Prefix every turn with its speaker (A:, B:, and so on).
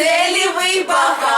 A: Целевый ви.